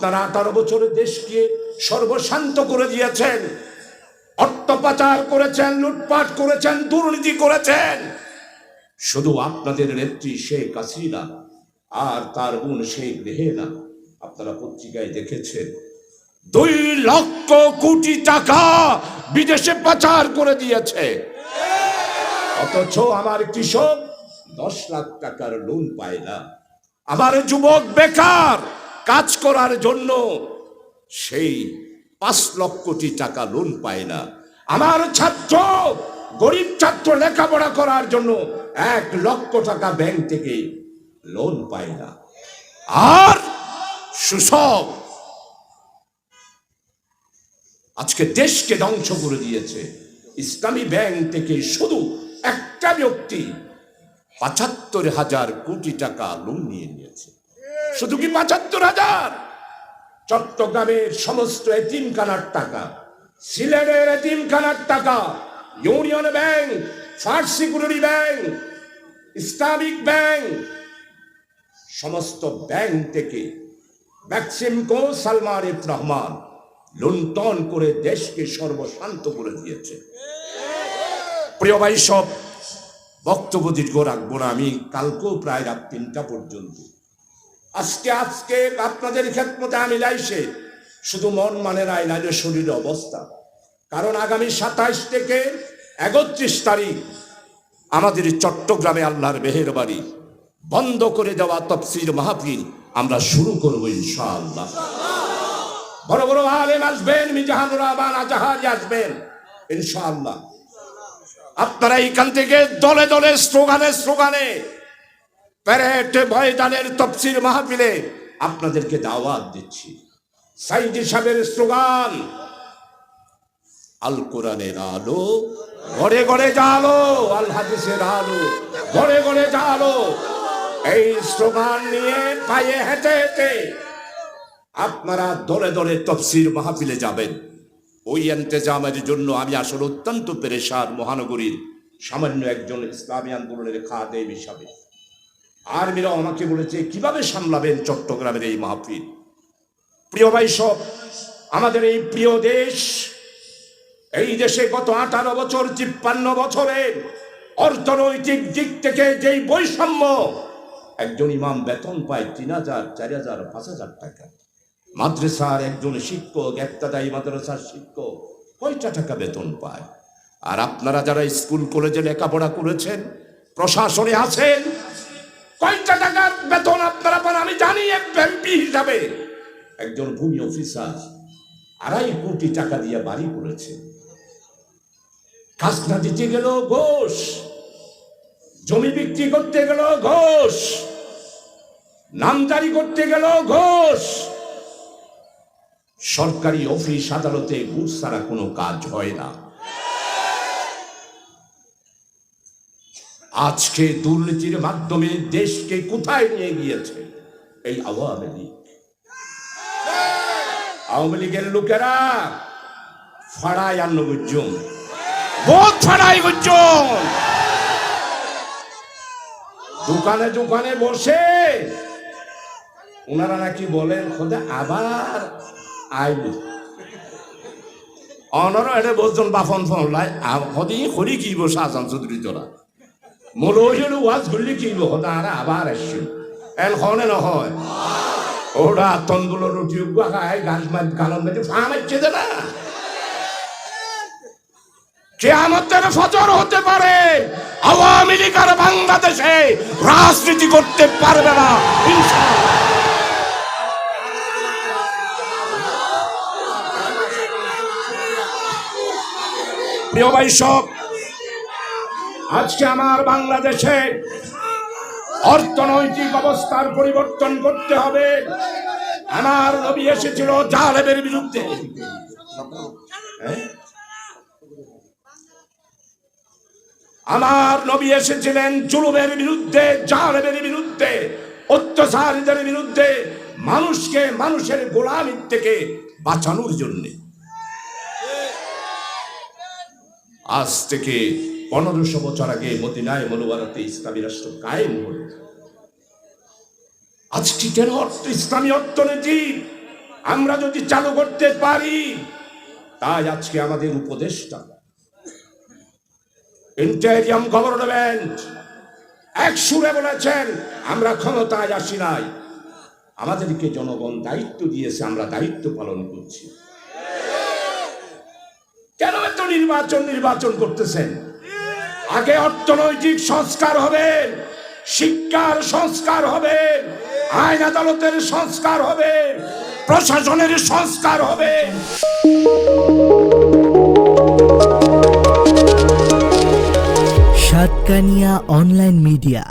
আপনারা আঠারো বছরে দেশকে সর্বশান্ত করে দিয়েছেন। অর্থ পাচার করেছেন, লুটপাট করেছেন, দুর্নীতি করেছেন। শুধু আপনাদের নেত্রী শেখ হাসিনা আর তার বোন শেখ রেহেনা, আপনারা পত্রিকায় দেখেছেন। দুই লক্ষ কোটি টাকা বিদেশে পাচার করে দিয়েছে। অথচ আমার কৃষক দশ লাখ টাকার লোন পায় না। আমার যুবক বেকার কাজ করার জন্য সেই পাঁচ লক্ষ কোটি টাকা লোন পায় না। আমার ছাত্র, গরিব ছাত্র লেখাপড়া করার জন্য এক লক্ষ টাকা ব্যাংক থেকে লোন পায় না। আর সুসব আজকে দেশকে ধ্বংস করে দিয়েছে। ইসলামী ব্যাংক থেকে শুধু একটা ব্যক্তি পঁচাত্তর হাজার কোটি টাকা লোন নিয়ে নিয়েছে। শুধু কি পঁচাত্তর হাজার? চট্টগ্রামের সমস্ত এতিমখানার টাকা, সিলেটের এতিমখানার টাকা, Union Bank First Security Bank, Islamic Bank, সমস্ত ব্যাংক থেকে ম্যাক্সিমকো সালমান ইব রহমান লুণ্ঠন করে দেশকে সর্বশান্ত করে দিয়েছে। প্রিয় ভাই সব বক্তব্য দীর্ঘ রাখব না, আমি কালকেও প্রায় রাত তিনটা পর্যন্ত। আজকে আজকে আপনাদের ক্ষেত্রে আমি লাইছে শুধু মন মানে নাই, নাইলে শরীরের অবস্থা। কারণ আগামী সাতাইশ থেকে একত্রিশ তারিখ আমাদের চট্টগ্রামে আল্লাহর বেহের বাড়ি বন্ধ করে দেওয়া তফসির মাহফিল আমরা শুরু করব ইনশাআল্লাহ। বড় বড় আলেম আসবেন মিজাহানুর রহমান আজাহারি আসবেন, ইনশাআল্লাহ। আপনারা এইখান থেকে দলে দলে স্লোগানে স্লোগানে প্যারেড ময়দানের তফসির মাহফিলে আপনাদেরকে দাওয়াত দিচ্ছি। সাইদি সাহেবের স্লোগান, আল কোরআনের আলো, ঘরে ঘরে জালো, আল হাদিসের আলো, ঘরে ঘরে জালো। এই স্লোগান নিয়ে পায়ে হেঁটে হেঁটে আপনারা দলে দলে তফসির মাহফিলে যাবেন। ওই এন্তেজামের জন্য আমি আসলে অত্যন্ত পেরেশার মহানগরীর সামান্য একজন ইসলামী আন্দোলনের খাদেম হিসাবে। আর্মিরা আমাকে বলেছে, কীভাবে সামলাবেন চট্টগ্রামের এই মাহফিল? প্রিয় ভাই সব, আমাদের এই প্রিয় দেশ, এই দেশে গত আঠারো বছর, তিপ্পান্ন বছরের অর্থনৈতিক দিক থেকে যেই বৈষম্য, একজন ইমাম বেতন পায় তিন হাজার, চার হাজার, পাঁচ হাজার টাকা। মাদ্রাসার একজন শিক্ষক একটাদায়ী মাদ্রাসার শিক্ষক, কয়টা টাকা বেতন পায়? আর আপনারা যারা স্কুল, কলেজে লেখাপড়া করেছেন, প্রশাসনে আছেন কয়টা টাকার বেতন আপনারা পান? আমি জানি এমপি হিসাবে। একজন ভূমি অফিসার আড়াই কোটি টাকা দিয়ে বাড়ি করেছে। খাজনা দিতে গেল, ঘোষ। জমি বিক্রি করতে গেল, ঘোষ। নামজারি করতে গেল, ঘোষ। সরকারি অফিস আদালতে ঘুষ ছাড়া কোনো কাজ হয় না। আজকে দুর্নীতির মাধ্যমে দেশকে কোথায় নিয়ে গিয়েছে? এই আওয়ামী লীগ। আওয়ামী লীগের লোকেরা ফাড়ায় আন্ন গুজ্জন বোধ ফাড়াই গুজ্জন দোকানে দোকানে বসে ওনারা নাকি বলেন, খোদা, আবার আইব অনর এটা বলছেন, বাফন ফোন লাই হদি হরি কি বসে আসাম চৌধুরী তোরা মরহিল ওয়াজ ঘুরলি কি আর আবার আসছিল এন হনে নহয়। ওরা তন্দুল রুটি খায় গাছ মাছ গালন মেটে ফা মারছে দে না। কেয়ামতের ফজর হতে পারে আওয়ামী লীগ আর বাংলাদেশে রাজনীতি করতে পারবে না প্রিয় ভাই সব আজকে আমার বাংলাদেশে অর্থনৈতিক অবস্থার পরিবর্তন করতে হবে। আমার নবী এসেছিল জালেবের বিরুদ্ধে। হ্যাঁ? আমার নবী এসেছিলেন জুলুমের বিরুদ্ধে জালেবের বিরুদ্ধে, অত্যাচারীদের বিরুদ্ধে, মানুষকে মানুষের গোলামির থেকে বাঁচানোর জন্যে। আজ থেকে পনেরোশো বছর আগে মদিনায় মনোয়ারাতে ইসলামী রাষ্ট্র কায়েম হল। আজকে কেন অর্থ ইসলামী অর্থনীতি। আমরা যদি চালু করতে পারি, তাই আজকে আমাদের উপদেষ্টা, ইন্টেরিয়াম গভর্নমেন্ট, এক সুরে বলেছেন, আমরা ক্ষমতায় আসি নাই। আমাদেরকে জনগণ দায়িত্ব দিয়েছে, আমরা দায়িত্ব পালন করছি। কেন এত নির্বাচন নির্বাচন করতেছেন? আগে অর্থনৈতিক সংস্কার হবে, শিক্ষার সংস্কার হবে, আইন আদালতের সংস্কার হবে, প্রশাসনের সংস্কার হবে। Satkania online media